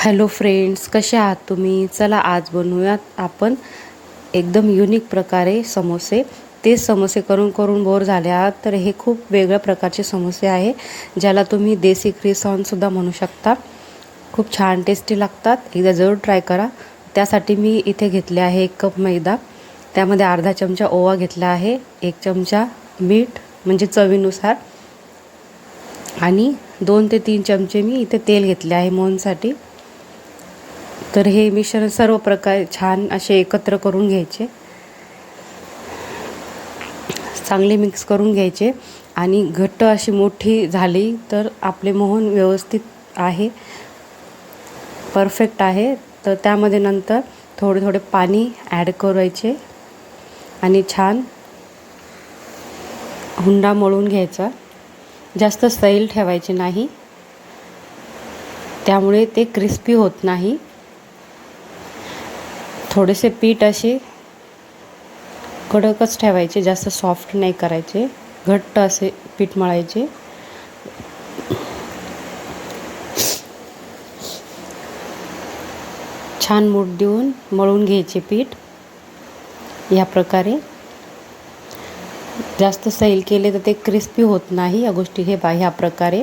Hello friends कसे आहात तुम्ही? चला आज बनवूयात आपण एकदम युनिक प्रकारे समोसे. ते समोसे करून करून बोर झाले आहात तर हे खूप वेगळ्या प्रकारचे समोसे आहे ज्याला तुम्ही देसी क्रिसॉनसुद्धा म्हणू शकता. खूप छान टेस्टी लागतात. एकदा जरूर ट्राय करा. त्यासाठी मी इथे घेतले आहे एक कप मैदा. त्यामध्ये अर्धा चमचा ओवा घेतला आहे एक चमचा मीठ म्हणजे चवीनुसार. आणि दोन ते तीन चमचे मी इथे तेल घेतले आहे मोहनसाठी. तर हे मिश्रण सर्व प्रकार छान असे एकत्र करून घ्यायचे. चांगले मिक्स करून घ्यायचे. आणि घट्ट अशी मोठी झाली तर आपले मोहन व्यवस्थित आहे. परफेक्ट आहे. तर त्यामध्ये नंतर थोडे थोडे पाणी ॲड करायचे. आणि छान हुंडा मळून घ्यायचा. जास्त सैल ठेवायचे नाही. त्यामुळे ते क्रिस्पी होत नाही. थोडेसे पीठ असे कडकच ठेवायचे जास्त सॉफ्ट नाही करायचे. घट्ट असे पीठ मळायचे. छान मूठ देऊन मळून घ्यायचे पीठ. या प्रकारे. जास्त सैल केले तर ते क्रिस्पी होत नाही या गोष्टी. हे बा ह्या प्रकारे.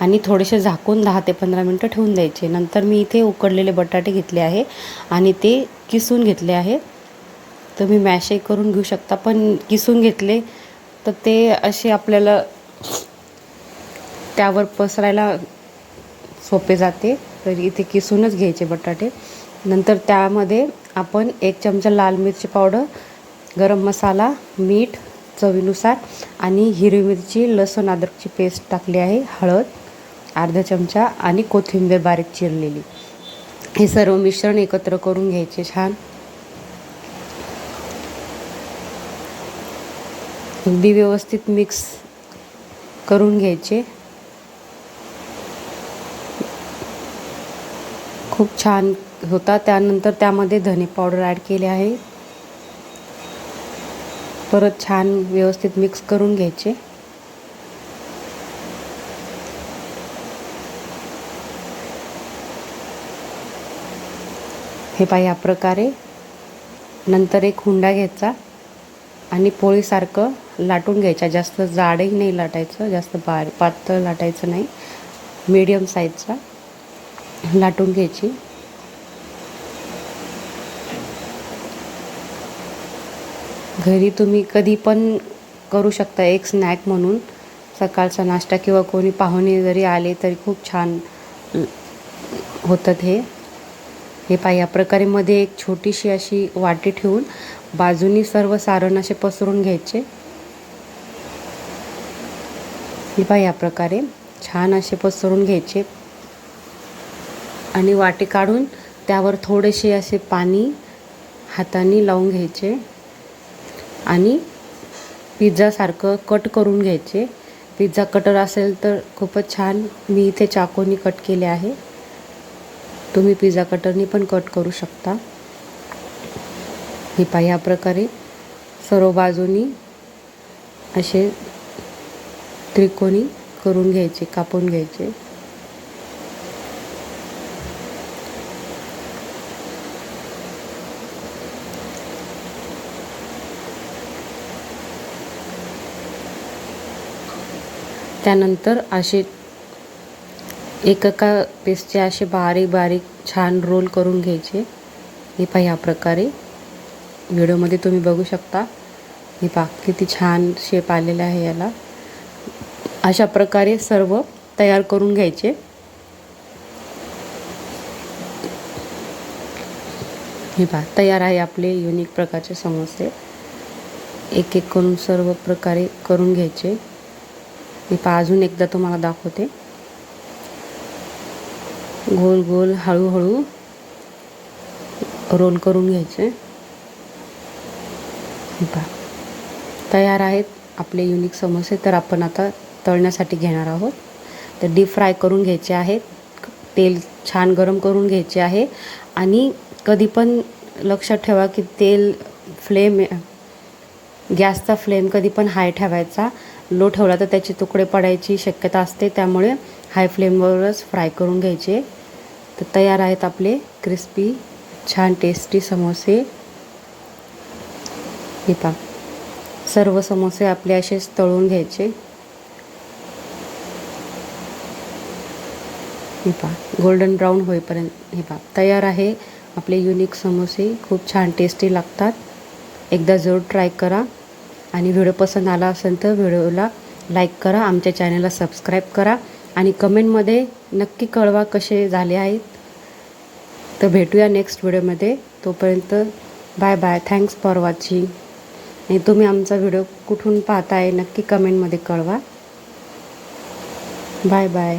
आणि थोडेसे झाकून दहा ते पंधरा मिनटं ठेवून द्यायचे. नंतर मी इथे उकडलेले बटाटे घेतले आहे आणि ते किसून घेतले आहे. तुम्ही मॅशही करून घेऊ शकता पण किसून घेतले तर ते असे आपल्याला त्यावर पसरायला सोपे जाते. तर इथे किसूनच घ्यायचे बटाटे. नंतर त्यामध्ये आपण एक चमचा लाल मिरची पावडर गरम मसाला मीठ चवीनुसार आणि हिरवी मिरची लसूण अद्रकची पेस्ट टाकली आहे हळद. अर्धा चमचा आणि कोथिंबीर बारीक चिरलेली. हे सर्व मिश्रण एकत्र करून घ्यायचे छान. अगदी व्यवस्थित मिक्स करून घ्यायचे. खूप छान होता त्यानंतर त्यामध्ये धने पावडर ॲड केले आहे. परत छान व्यवस्थित मिक्स करून घ्यायचे. हे पहा या प्रकारे नंतर एक हुंडा घ्यायचा आणि पोळीसारखं लाटून घ्यायचा. जास्त जाडही नाही लाटायचं जास्त बार पातळ लाटायचं नाही. मीडियम साईजचा लाटून घ्यायची. घरी तुम्ही कधी पण करू शकता एक स्नॅक म्हणून. सकाळचा नाश्ता किंवा कोणी पाहुणे जरी आले तरी खूप छान होतं हे हे पहा या प्रकारे मध्ये एक छोटीशी अशी वाटी ठेवून बाजूनी सर्व सारण असे पसरून घ्यायचे. हे पहा या प्रकारे छान असे पसरून घ्यायचे. आणि वाटी काढून त्यावर थोडेसे असे पाणी हाताने लावून घ्यायचे. आणि पिझ्झासारखं कट करून घ्यायचे. पिझ्झा कटर असेल तर खूपच छान मी इथे चाकूनी कट केले आहे. तुम्ही पिझ्झा कटरनी पण कट करू शकता. हे पहा ह्या प्रकारे सर्व बाजूनी असे त्रिकोणी करून घ्यायचे कापून घ्यायचे. त्यानंतर असे एकका पेस्टचे असे बारीक बारीक छान रोल करून घ्यायचे. हे पहा ह्या प्रकारे. व्हिडिओमध्ये तुम्ही बघू शकता. हे पहा किती छान शेप आलेला आहे याला. अशा प्रकारे सर्व तयार करून घ्यायचे. हे पहा तयार आहे आपले युनिक प्रकारचे समोसे. एक एक करून सर्व प्रकारे करून घ्यायचे. मी पहा अजून एकदा तुम्हाला दाखवते. गोल गोल हळूहळू रोल करून घ्यायचे. पहा. तयार आहेत आपले युनिक समोसे तर आपण आता तळण्यासाठी घेणार आहोत. तर डीप फ्राय करून घ्यायचे आहेत. तेल छान गरम करून घ्यायचे आहे. आणि कधी पण लक्षात ठेवा की तेल फ्लेम गॅसचा फ्लेम कधी पण हाय ठेवायचा. लो ठेवला तर त्याचे तुकडे पडायची शक्यता असते. त्यामुळे हाय फ्लेमवरच फ्राय करून घ्यायचे. तर तयार आहेत आपले क्रिस्पी छान टेस्टी समोसे. हे पा सर्व समोसे आपले असेच तळून घ्यायचे. हे पा गोल्डन ब्राऊन होईपर्यंत हे पा तयार आहे आपले युनिक समोसे. खूप छान टेस्टी लागतात. एकदा जरूर ट्राय करा. आणि व्हिडिओ पसंत आला असेल तर व्हिडिओला लाईक करा. आमच्या चॅनलला सबस्क्राईब करा. आणि कमेंटमध्ये नक्की कळवा कसे झाले आहेत. तर भेटूया नेक्स्ट व्हिडिओमध्ये तोपर्यंत bye bye thanks for watching आणि तुम्ही आमचा व्हिडिओ कुठून पाहताय नक्की कमेंटमध्ये कळवा. Bye bye